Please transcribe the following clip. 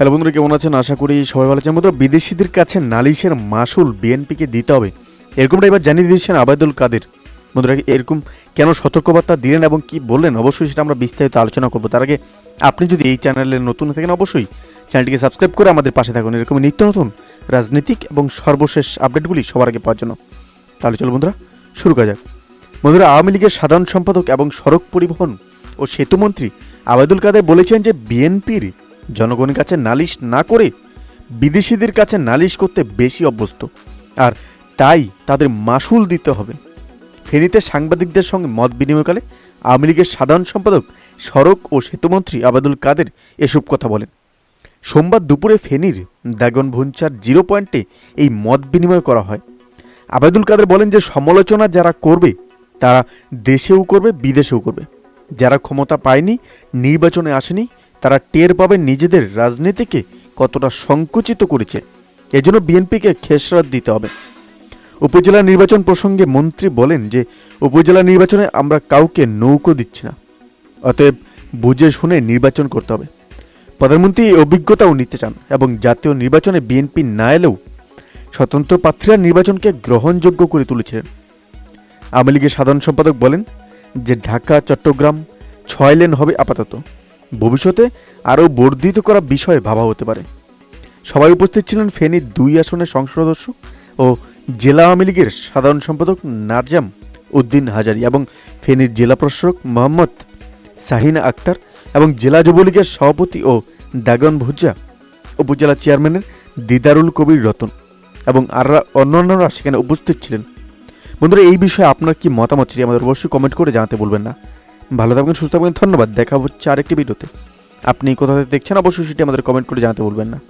Hello বন্ধুরা, কেমন আছেন? আশা করি সবাই ভালো আছেন। মতো বিদেশিদের কাছে নালিশের মাসুল বিএনপিকে দিতে হবে। এরকমটা এবার জানিয়ে দিয়েছেন আবাদুল কাদের। বন্ধুরা, এরকম কেন সতর্কবার্তা দিলেন এবং কি বললেন? অবশ্যই সেটা আমরা বিস্তারিত আলোচনা করব। তার আগে আপনি যদি এই চ্যানেলে নতুন থাকেন, অবশ্যই চ্যানেলটিকে সাবস্ক্রাইব করে আমাদের পাশে থাকুন। এরকম নিত্য নতুন রাজনৈতিক এবং সর্বশেষ আপডেটগুলি সবার আগে পাওয়ার জন্য। তাহলে চলো বন্ধুরা, শুরু করা যাক। বন্ধুরা, আওয়ামী লীগের সাধারণ সম্পাদক এবং সড়ক পরিবহন ও সেতুমন্ত্রী আবাদুল কাদের বলেছেন যে বিএনপির জনগণের কাছে নালিশ না করে বিদেশিদের কাছে নালিশ করতে বেশি অভ্যস্ত। আর তাই তাদের মাসুল দিতে হবে। ফেনীতে সাংবাদিকদের সঙ্গে মত বিনিময়কালে আওয়ামী লীগের সাধারণ সম্পাদক সড়ক ও সেতুমন্ত্রী আবাদুল কাদের এসব কথা বলেন। সোমবার দুপুরে ফেনীর দাগন ভুঞ্চার জিরো পয়েন্টে এই মত বিনিময় করা হয়। আবাদুল কাদের বলেন যে, সমালোচনা যারা করবে, তারা দেশেও করবে, বিদেশেও করবে। যারা ক্ষমতা পায়নি, নির্বাচনে আসেনি তারা টের পাবে নিজেদের রাজনীতিকে কতটা সংকুচিত করেছে। এজন্য বিএনপিকে খেসরাত দিতে হবে। উপজেলা নির্বাচন প্রসঙ্গে মন্ত্রী বলেন যে, উপজেলা নির্বাচনে আমরা কাউকে নৌকো দিচ্ছি না। অতএব বুঝে শুনে নির্বাচন করতে হবে। প্রধানমন্ত্রী এই অভিজ্ঞতাও নিতে চান এবং জাতীয় নির্বাচনে বিএনপি না এলেও স্বতন্ত্র প্রার্থীরা নির্বাচনকে গ্রহণযোগ্য করে তুলেছিলেন আওয়ামী লীগের সাধারণ সম্পাদক বলেন যে, ঢাকা, চট্টগ্রাম ছয় লেন হবে আপাতত। ভবিষ্যতে আরও বর্ধিত করা বিষয়ে ভাবা হতে পারে। সবাই উপস্থিত ছিলেন ফেনীর দুই আসনের সংসদ সদস্য ও জেলা আওয়ামী লীগের সাধারণ সম্পাদক নাজাম উদ্দিন হাজারি এবং ফেনীর জেলা প্রশাসক মোহাম্মদ সাহিনা আক্তার এবং জেলা যুবলীগের সভাপতি ও দাগন ভুজ্জা উপজেলা চেয়ারম্যানের দিদারুল কবির রতন এবং আর অন্যান্যরা সেখানে উপস্থিত ছিলেন। বন্ধুরা, এই বিষয়ে আপনার কি মতামত সেটি আমাদের অবশ্যই কমেন্ট করে জানাতে বলবেন না। ভালো থাকবেন, সুস্থ থাকবেন, ধন্যবাদ। দেখা হচ্ছে আরেকটি ভিডিওতে। আপনি কোথা থেকে দেখছেন, অবশ্যই সেটি আমাদের কমেন্ট করে জানাতে বলবেন না।